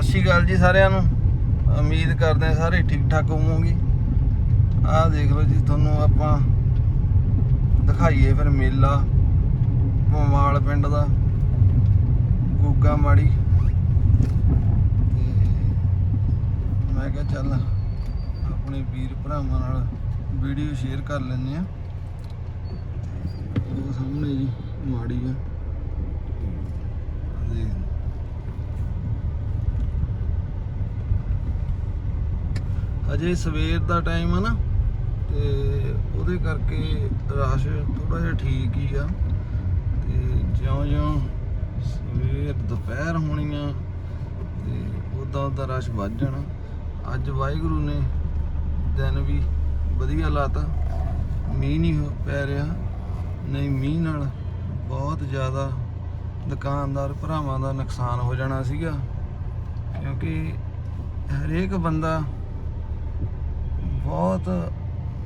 ਸਤਿ ਸ਼੍ਰੀ ਅਕਾਲ ਜੀ ਸਾਰਿਆਂ ਨੂੰ। ਉਮੀਦ ਕਰਦੇ ਹਾਂ ਸਾਰੇ ਠੀਕ ਠਾਕ ਹੋਵੋਗੇ। ਆਹ ਦੇਖ ਲਓ ਜੀ, ਤੁਹਾਨੂੰ ਆਪਾਂ ਦਿਖਾਈਏ ਫਿਰ ਮੇਲਾ ਪਮਾਲ ਪਿੰਡ ਦਾ, ਗੋਗਾ ਮਾੜੀ। ਤੇ ਮੈਂ ਕਿਹਾ ਚੱਲ ਆਪਣੇ ਵੀਰ ਭਰਾਵਾਂ ਨਾਲ ਵੀਡੀਓ ਸ਼ੇਅਰ ਕਰ ਲੈਂਦੇ ਆ ਉਹ ਸਾਹਮਣੇ ਜੀ ਮਾੜੀ ਆ। ਆਹ ਦੇਖ ਲਓ। ਅਜੇ ਸਵੇਰ ਦਾ ਟਾਈਮ ਆ ਨਾ, ਤੇ ਉਹਦੇ ਕਰਕੇ ਰਸ਼ ਥੋੜਾ ਜਿਹਾ ਠੀਕ ਹੀ ਆ। ਤੇ ਜਿਉਂ-ਜਿਉਂ ਸਵੇਰ ਦੁਪਹਿਰ ਹੋਣੀ ਆ, ਤੇ ਉਦਾਂ ਉਦਾਂ ਰਸ਼ ਵੱਧ ਜਾਣਾ। ਅੱਜ ਵਾਹਿਗੁਰੂ ਨੇ ਦਿਨ ਵੀ ਵਧੀਆ ਲਾਤਾ। ਮੀਂਹ ਨਹੀਂ ਹੋ- ਪੈ ਰਿਹਾ, ਨਹੀਂ ਮੀਂਹ ਨਾਲ ਬਹੁਤ ਜ਼ਿਆਦਾ ਦੁਕਾਨਦਾਰ ਭਰਾਵਾਂ ਦਾ ਨੁਕਸਾਨ ਹੋ ਜਾਣਾ ਸੀਗਾ, ਕਿਉਂਕਿ ਹਰੇਕ ਬੰਦਾ ਬਹੁਤ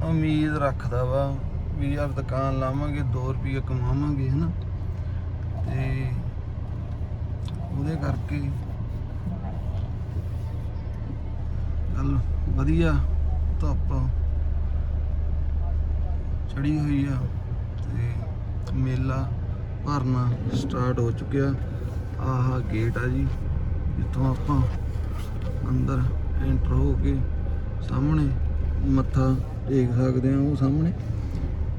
ਉਮੀਦ ਰੱਖਦਾ ਵਾ ਵੀ ਯਾਰ ਦੁਕਾਨ ਲਾਵਾਂਗੇ 2 ਰੁਪਏ ਕਮਾਵਾਂਗੇ, ਹਨਾ? ਤੇ ਉਹਦੇ ਕਰਕੇ ਚੱਲ ਵਧੀਆ ਧੁੱਪ ਚੜੀ ਹੋਈ ਆ ਤੇ ਮੇਲਾ ਭਰਨਾ ਸਟਾਰਟ ਹੋ ਚੁੱਕਿਆ। ਆਹ ਗੇਟ ਆ ਜੀ, ਜਿੱਥੋਂ ਆਪਾਂ ਅੰਦਰ ਐਂਟਰ ਹੋ ਕੇ ਸਾਹਮਣੇ ਮੱਥਾ ਟੇਕ ਸਕਦੇ ਆ ਉਹ ਸਾਹਮਣੇ।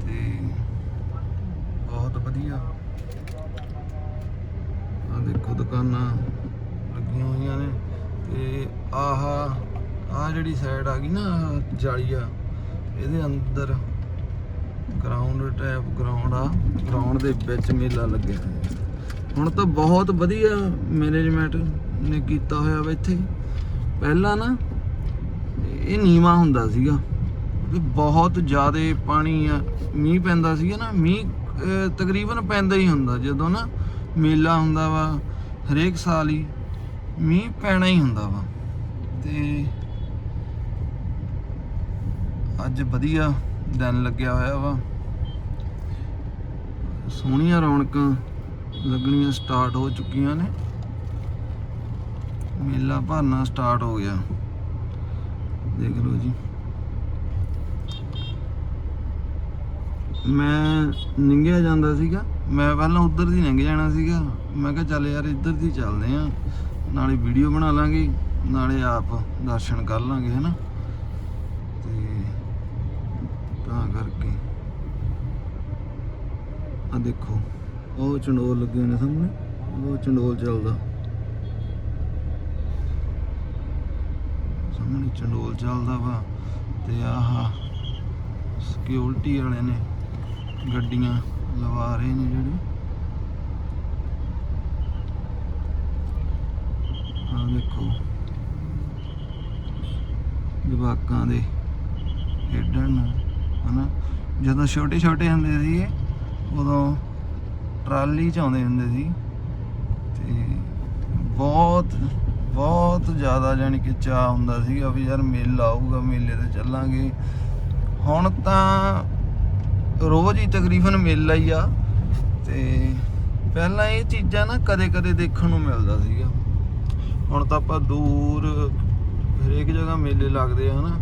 ਤੇ ਬਹੁਤ ਵਧੀਆ। ਆ ਦੇਖੋ ਦੁਕਾਨਾਂ ਲੱਗੀਆਂ ਹੋਈਆਂ ਨੇ। ਤੇ ਆਹ ਆ ਜਿਹੜੀ ਸਾਈਡ ਆ ਗਈ ਨਾ, ਆਹ ਜਾਲੀ ਆ ਇਹਦੇ ਅੰਦਰ ਗਰਾਊਂਡ ਟਾਈਪ ਗਰਾਊਂਡ ਆ। ਗਰਾਊਂਡ ਦੇ ਵਿੱਚ ਮੇਲਾ ਲੱਗਿਆ ਹੋਇਆ। ਹੁਣ ਤਾਂ ਬਹੁਤ ਵਧੀਆ ਮੈਨੇਜਮੈਂਟ ਨੇ ਕੀਤਾ ਹੋਇਆ ਵਾ ਇੱਥੇ। ਪਹਿਲਾਂ ਨਾ ਇਹ ਨੀਵਾ ਹੁੰਦਾ ਸੀਗਾ। ਬਹੁਤ ਜ਼ਿਆਦਾ ਪਾਣੀ ਮੀਂਹ ਪੈਂਦਾ ਸੀਗਾ ਨਾ, ਮੀਂਹ ਤਕਰੀਬਨ ਪੈਂਦਾ ਹੀ ਹੁੰਦਾ। ਜਦੋਂ ਨਾ ਮੇਲਾ ਹੁੰਦਾ ਵਾ, ਹਰੇਕ ਸਾਲ ਹੀ ਮੀਂਹ ਪੈਣਾ ਹੀ ਹੁੰਦਾ ਵਾ। ਤੇ ਅੱਜ ਵਧੀਆ ਦਿਨ ਲੱਗਿਆ ਹੋਇਆ ਵਾ। ਸੋਹਣੀਆਂ ਰੌਣਕਾਂ ਲੱਗਣੀਆਂ ਸਟਾਰਟ ਹੋ ਚੁੱਕੀਆਂ ਨੇ। ਮੇਲਾ ਭਰਨਾ ਸਟਾਰਟ ਹੋ ਗਿਆ। ਦੇਖ ਲਓ ਜੀ। ਮੈਂ ਨਿੰਗਿਆ ਜਾਂਦਾ ਸੀਗਾ। ਮੈਂ ਪਹਿਲਾਂ ਉੱਧਰ ਦੀ ਲੰਘ ਜਾਣਾ ਸੀਗਾ। ਮੈਂ ਕਿਹਾ ਚੱਲ ਯਾਰ ਇੱਧਰ ਦੀ ਚੱਲਦੇ ਆ। ਨਾਲੇ ਵੀਡੀਓ ਬਣਾ ਲਾਂਗੇ। ਨਾਲੇ ਆਪ ਦਰਸ਼ਨ ਕਰ ਲਾਂਗੇ, ਹੈਨਾ? ਤੇ ਤਾਂ ਕਰਕੇ। ਆ ਦੇਖੋ, ਉਹ ਚੰਡੋਲ ਲੱਗੇ ਹੋਏ ਨੇ ਸਾਹਮਣੇ। ਉਹ ਚੰਡੋਲ ਚੱਲਦਾ। ਸਾਹਮਣੇ ਚੰਡੋਲ ਚੱਲਦਾ ਵਾ ਤੇ ਆਹ ਸਿਕਿਉਰਿਟੀ ਵਾਲੇ ਨੇ ਗੱਡੀਆਂ ਲਵਾ ਰਹੇ ਨੇ ਜਿਹੜੇ। ਆ ਦੇਖੋ, ਜਵਾਕਾਂ ਦੇ ਖੇਡਣ ਨੂੰ, ਹਨਾ? ਜਦੋਂ ਛੋਟੇ ਛੋਟੇ ਹੁੰਦੇ ਸੀ, ਉਦੋਂ ਟਰਾਲੀ ਚ ਆਉਂਦੇ ਹੁੰਦੇ ਸੀ ਤੇ ਬਹੁਤ ਬਹੁਤ ਜ਼ਿਆਦਾ ਜਾਨੀ ਕਿ ਚਾਹ ਹੁੰਦਾ ਸੀਗਾ ਵੀ ਯਾਰ ਮੇਲਾ ਆਊਗਾ, ਮੇਲੇ ਤੇ ਚੱਲਾਂਗੇ। ਹੁਣ ਤਾਂ ਰੋਜ਼ ਹੀ ਤਕਰੀਬਨ ਮੇਲਾ ਹੀ ਆ ਤੇ ਪਹਿਲਾਂ ਇਹ ਚੀਜ਼ਾਂ ਨਾ ਕਦੇ ਕਦੇ ਦੇਖਣ ਨੂੰ ਮਿਲਦਾ ਸੀਗਾ। ਹੁਣ ਤਾਂ ਆਪਾਂ ਦੂਰ ਹਰੇਕ ਜਗ੍ਹਾ ਮੇਲੇ ਲੱਗਦੇ ਆ ਹਨਾ।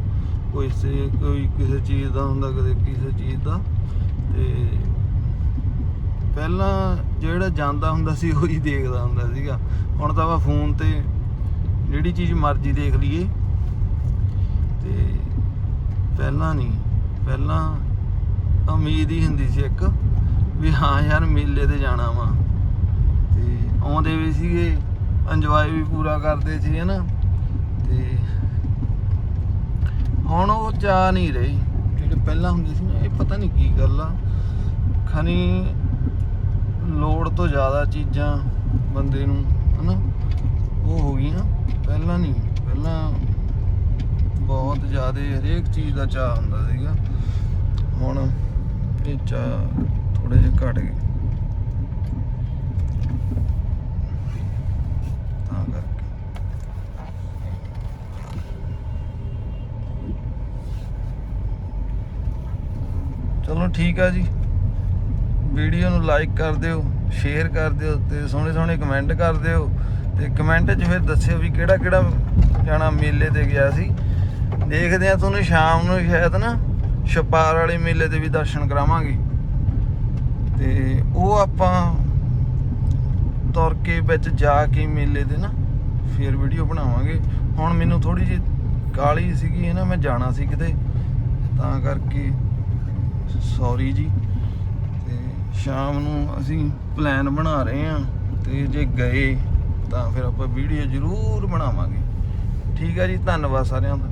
ਕੋਈ ਸੇ, ਕੋਈ ਕਿਸੇ ਚੀਜ਼ ਦਾ ਹੁੰਦਾ, ਕਦੇ ਕਿਸੇ ਚੀਜ਼ ਦਾ। ਤੇ ਪਹਿਲਾਂ ਜਿਹੜਾ ਜਾਂਦਾ ਹੁੰਦਾ ਸੀ, ਉਹੀ ਦੇਖਦਾ ਹੁੰਦਾ ਸੀਗਾ। ਹੁਣ ਤਾਂ ਆਪਾਂ ਫੋਨ ਤੇ ਜਿਹੜੀ ਚੀਜ਼ ਮਰਜ਼ੀ ਦੇਖ ਲਈਏ। ਤੇ ਪਹਿਲਾਂ ਨਹੀਂ, ਪਹਿਲਾਂ ਉਮੀਦ ਹੀ ਹੁੰਦੀ ਸੀ ਇੱਕ ਵੀ ਹਾਂ ਯਾਰ ਮੇਲੇ ਤੇ ਜਾਣਾ ਵਾ। ਤੇ ਆਉਂਦੇ ਵੀ ਸੀਗੇ ਇੰਜੋਏ ਵੀ ਪੂਰਾ ਕਰਦੇ ਸੀ, ਹਨਾ। ਤੇ ਹੁਣ ਉਹ ਚਾਹ ਨਹੀਂ ਰਹੀ। ਜਿਹੜੇ ਪਹਿਲਾਂ ਹੁੰਦੇ ਸੀ ਨਾ, ਇਹ ਪਤਾ ਨਹੀਂ ਕੀ ਗੱਲ ਆ। ਖਨੀ ਲੋੜ ਤੋਂ ਜ਼ਿਆਦਾ ਚੀਜ਼ਾਂ ਬੰਦੇ ਨੂੰ, ਹਨਾ, ਉਹ ਹੋ ਗਈਆਂ। ਪਹਿਲਾਂ ਨਹੀਂ, ਪਹਿਲਾਂ ਬਹੁਤ ਜ਼ਿਆਦਾ ਹਰੇਕ ਚੀਜ਼ ਦਾ ਚਾਹ ਹੁੰਦਾ ਸੀਗਾ। ਹੁਣ ਇਹ ਚਾਹ ਥੋੜੇ ਜਿਹਾ ਘਟ ਗਏ। ਤਾਂ ਕਰਕੇ। ਚਲੋ ਠੀਕ ਆ ਜੀ। ਵੀਡੀਓ ਨੂੰ ਲਾਈਕ ਕਰ ਦਿਓ ਸ਼ੇਅਰ ਕਰ ਦਿਓ ਤੇ ਸੋਹਣੇ ਸੋਹਣੇ ਕਮੈਂਟ ਕਰ ਦਿਓ। ਤੇ ਕਮੈਂਟ 'ਚ ਫਿਰ ਦੱਸਿਓ ਵੀ ਕਿਹੜਾ ਕਿਹੜਾ ਜਾਣਾ ਮੇਲੇ ਤੇ ਗਿਆ ਸੀ। ਦੇਖਦੇ ਆ ਤੁਹਾਨੂੰ ਸ਼ਾਮ ਨੂੰ ਸ਼ਾਇਦ ਨਾ ਛਪਾਰ ਵਾਲੇ ਮੇਲੇ ਦੇ ਵੀ ਦਰਸ਼ਨ ਕਰਾਵਾਂਗੇ। ਤੇ ਉਹ ਆਪਾਂ ਤੁਰ ਕੇ ਵਿੱਚ ਜਾ ਕੇ ਮੇਲੇ ਦੇ ਨਾ ਫੇਰ ਵੀਡੀਓ ਬਣਾਵਾਂਗੇ। ਹੁਣ ਮੈਨੂੰ ਥੋੜੀ ਜਿਹੀ ਕਾਲੀ ਸੀਗੀ ਨਾ ਮੈਂ ਜਾਣਾ ਸੀ ਕਿਤੇ। ਤਾਂ ਕਰਕੇ ਸੌਰੀ ਜੀ। ਤੇ ਸ਼ਾਮ ਨੂੰ ਅਸੀਂ ਪਲਾਨ ਬਣਾ ਰਹੇ ਹਾਂ ਤੇ ਜੇ ਗਏ ਤਾਂ ਫਿਰ ਆਪਾਂ ਵੀਡੀਓ ਜ਼ਰੂਰ ਬਣਾਵਾਂਗੇ। ਠੀਕ ਹੈ ਜੀ ਧੰਨਵਾਦ ਸਾਰਿਆਂ ਦਾ।